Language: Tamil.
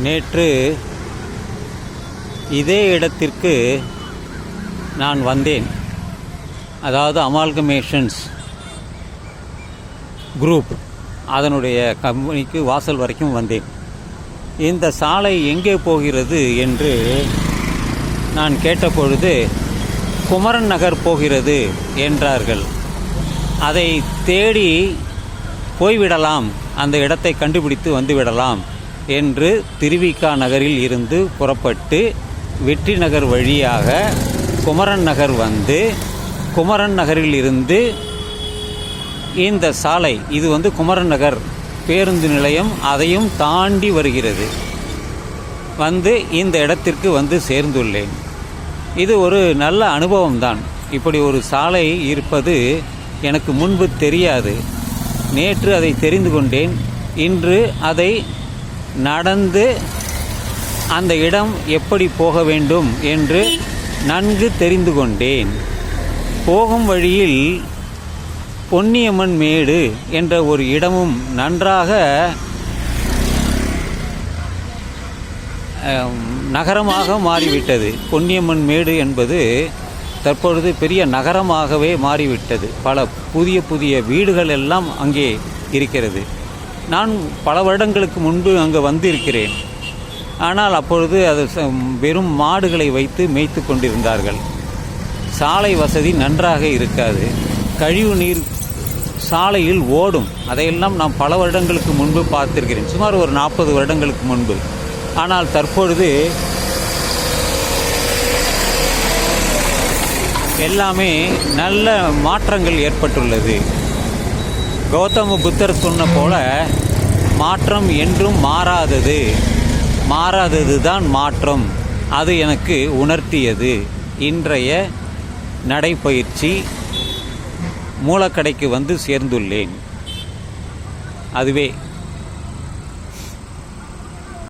நேற்று இதே இடத்திற்கு நான் வந்தேன். அதாவது அமால்கமேஷன்ஸ் குரூப் அதனுடைய கம்பெனிக்கு வாசல் வரைக்கும் வந்தேன். இந்த சாலை எங்கே போகிறது என்று நான் கேட்டபொழுது குமரன் நகர் போகிறது என்றார்கள். அதை தேடி போய்விடலாம். அந்த இடத்தை கண்டுபிடித்து வந்துவிடலாம். என்று திருவிக்கா நகரில் இருந்து புறப்பட்டு வெற்றி நகர் வழியாக குமரன் நகர் வந்து குமரன் நகரில் இருந்து இந்த சாலை இது வந்து குமரன் நகர் பேருந்து நிலையம் அதையும் தாண்டி வருகிறது. வந்து இந்த இடத்திற்கு வந்து சேர்ந்துள்ளேன். இது ஒரு நல்ல அனுபவம்தான். இப்படி ஒரு சாலை இருப்பது எனக்கு முன்பு தெரியாது. நேற்று அதை தெரிந்து கொண்டேன். இன்று அதை நடந்து அந்த இடம் எப்படி போக வேண்டும் என்று நன்கு தெரிந்து கொண்டேன். போகும் வழியில் பொன்னியம்மன் மேடு என்ற ஒரு இடமும் நன்றாக நகரமாக மாறிவிட்டது. பொன்னியம்மன் மேடு என்பது தற்பொழுது பெரிய நகரமாகவே மாறிவிட்டது. பல புதிய புதிய வீடுகள் எல்லாம் அங்கே இருக்கிறது. நான் பல வருடங்களுக்கு முன்பு அங்கே வந்திருக்கிறேன். ஆனால் அப்பொழுது அது ச- வெறும் மாடுகளை வைத்து மேய்த்து கொண்டிருந்தார்கள். சாலை வசதி நன்றாக இருக்காது. கழிவு நீர் சாலையில் ஓடும். அதையெல்லாம் நான் பல வருடங்களுக்கு முன்பு பார்த்திருக்கிறேன். சுமார் ஒரு நாற்பது வருடங்களுக்கு முன்பு. ஆனால் தற்பொழுது எல்லாமே நல்ல மாற்றங்கள் ஏற்பட்டுள்ளது. கௌதம புத்தர் சொன்ன போல மாற்றம் என்றும் மாறாதது. மாறாதது தான் மாற்றம். அது எனக்கு உணர்த்தியது. இன்றைய நடைப்பயிற்சி மூலக்கடைக்கு வந்து சேர்ந்துள்ளேன். அதுவே